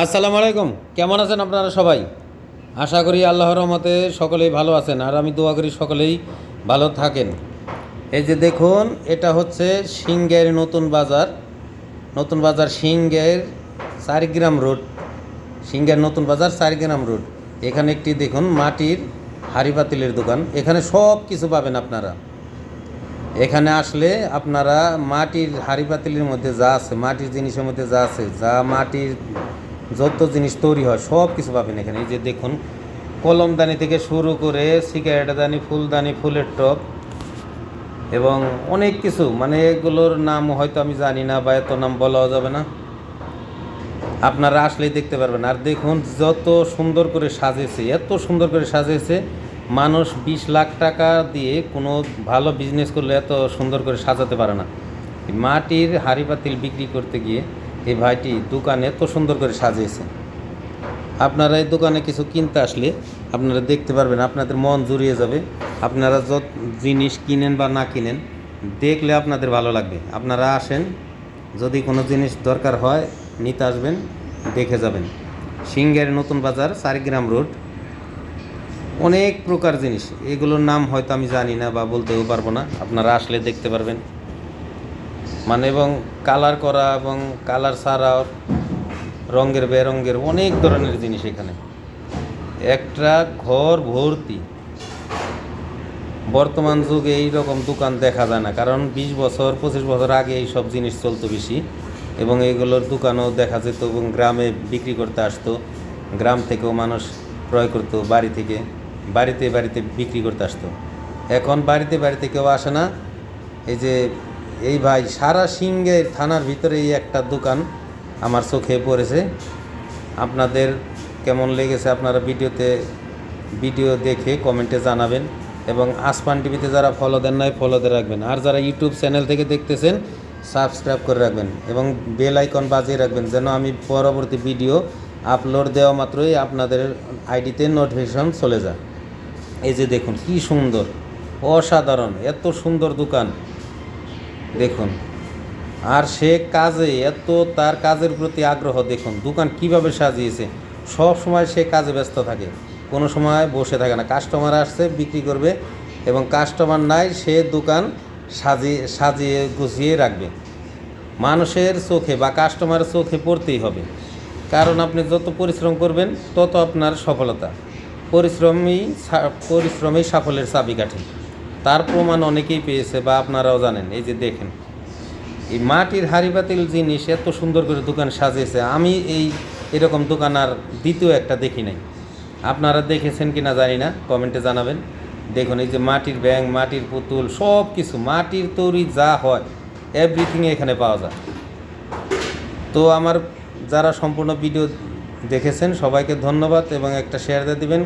আসসালামু আলাইকুম। কেমন আছেন আপনারা সবাই? আশা করি আল্লাহর রহমতে সকলেই ভালো আছেন আর আমি দোয়া করি সকলেই ভালো থাকেন। এই যে দেখুন, এটা হচ্ছে সিংহের নতুন বাজার। নতুন বাজার সিংহের চারিগ্রাম রোড। সিংহের নতুন বাজার চারিগ্রাম রোড। এখানে একটি দেখুন, মাটির হাড়ি পাতিলের দোকান। এখানে সব কিছু পাবেন আপনারা। এখানে আসলে আপনারা মাটির হাড়ি পাতিলের মধ্যে যা আছে, মাটির জিনিসের মধ্যে যা আছে, যা মাটির যত জিনিস তৈরি হয়, সব কিছু পাবেন এখানে। এই যে দেখুন, কলমদানি থেকে শুরু করে সিগারেটদানি, ফুলদানি, ফুলের টপ এবং অনেক কিছু। মানে এগুলোর নাম হয়তো আমি জানি না বা এত নাম বলাও যাবে না। আপনারা আসলেই দেখতে পারবেন। আর দেখুন, যত সুন্দর করে সাজিয়েছে, এত সুন্দর করে সাজিয়েছে, মানুষ বিশ লাখ টাকা দিয়ে কোনো ভালো বিজনেস করলে এত সুন্দর করে সাজাতে পারে না। মাটির হাঁড়ি পাতিল বিক্রি করতে গিয়ে এই ভাইটি দোকানে এত সুন্দর করে সাজিয়েছে। আপনারা এই দোকানে কিছু কিনতে আসলে আপনারা দেখতে পারবেন, আপনাদের মন জুড়িয়ে যাবে। আপনারা যত জিনিস কিনেন বা না কিনেন, দেখলে আপনাদের ভালো লাগবে। আপনারা আসেন, যদি কোনো জিনিস দরকার হয়, নিতে আসবেন, দেখে যাবেন। সিংহের নতুন বাজার, চারিগ্রাম রোড। অনেক প্রকার জিনিস। এগুলোর নাম হয়তো আমি জানি না বা বলতেও পারব না। আপনারা আসলে দেখতে পারবেন। মানে এবং কালার করা এবং কালার ছাড়াও রঙের বেরঙ্গের অনেক ধরনের জিনিস এখানে। একটা ঘর ভর্তি। বর্তমান যুগে এই রকম দোকান দেখা যায় না, কারণ বিশ বছর, পঁচিশ বছর আগে এই সব জিনিস চলতো বেশি। এবং এইগুলোর দোকানও দেখা যেত এবং গ্রামে বিক্রি করতে আসতো। গ্রাম থেকেও মানুষ ক্রয় করতো, বাড়ি থেকে, বাড়িতে বাড়িতে বিক্রি করতে আসতো। এখন বাড়িতে বাড়িতে কেউ আসে না। এই যে এই ভাই সারা সিংহের থানার ভিতরে এই একটা দোকান আমার চোখে পড়েছে। আপনাদের কেমন লেগেছে আপনারা ভিডিওতে ভিডিও দেখে কমেন্টে জানাবেন এবং আসমান টিভিতে যারা ফলো দেন নাই ফলো দিয়ে রাখবেন। আর যারা ইউটিউব চ্যানেল থেকে দেখতেছেন সাবস্ক্রাইব করে রাখবেন এবং বেল আইকন বাজিয়ে রাখবেন যেন আমি পরবর্তী ভিডিও আপলোড দেওয়া মাত্রই আপনাদের আইডিতে নোটিফিকেশন চলে যায়। এই যে দেখুন, কি সুন্দর, অসাধারণ, এত সুন্দর দোকান। দেখুন। আর সে কাজে, এত তার কাজের প্রতি আগ্রহ, দেখুন, দোকান কীভাবে সাজিয়েছে, সব সময় সে কাজে ব্যস্ত থাকে। কোনো সময় বসে থাকে না। কাস্টমার আসছে, বিক্রি করবে এবং কাস্টমার নাই, সে দোকান সাজিয়ে সাজিয়ে গুছিয়ে রাখবে। মানুষের চোখে বা কাস্টমারের চোখে পড়তেই হবে। কারণ আপনি যত পরিশ্রম করবেন, তত আপনার সফলতা। পরিশ্রমই পরিশ্রমই সাফল্যের চাবিকাঠি। তার প্রমাণ অনেকেই পেয়েছে বা আপনারাও জানেন, এই যে দেখেন। এই মাটির হাড়ি পাতিল জিনিস এত সুন্দর করে দোকান সাজিয়েছে, আমি এই এরকম দোকান আর দ্বিতীয় একটা দেখি নাই। আপনারা দেখেছেন কি না জানি না, কমেন্টে জানাবেন। দেখুন, এই যে মাটির ব্যাং মাটির পুতুল, সব কিছু, মাটির তৈরি যা হয় এভরিথিং এখানে পাওয়া যায়। তো আমার যারা সম্পূর্ণ ভিডিও দেখেছেন, সবাইকে ধন্যবাদ এবং একটা শেয়ার দিয়ে দিবেন।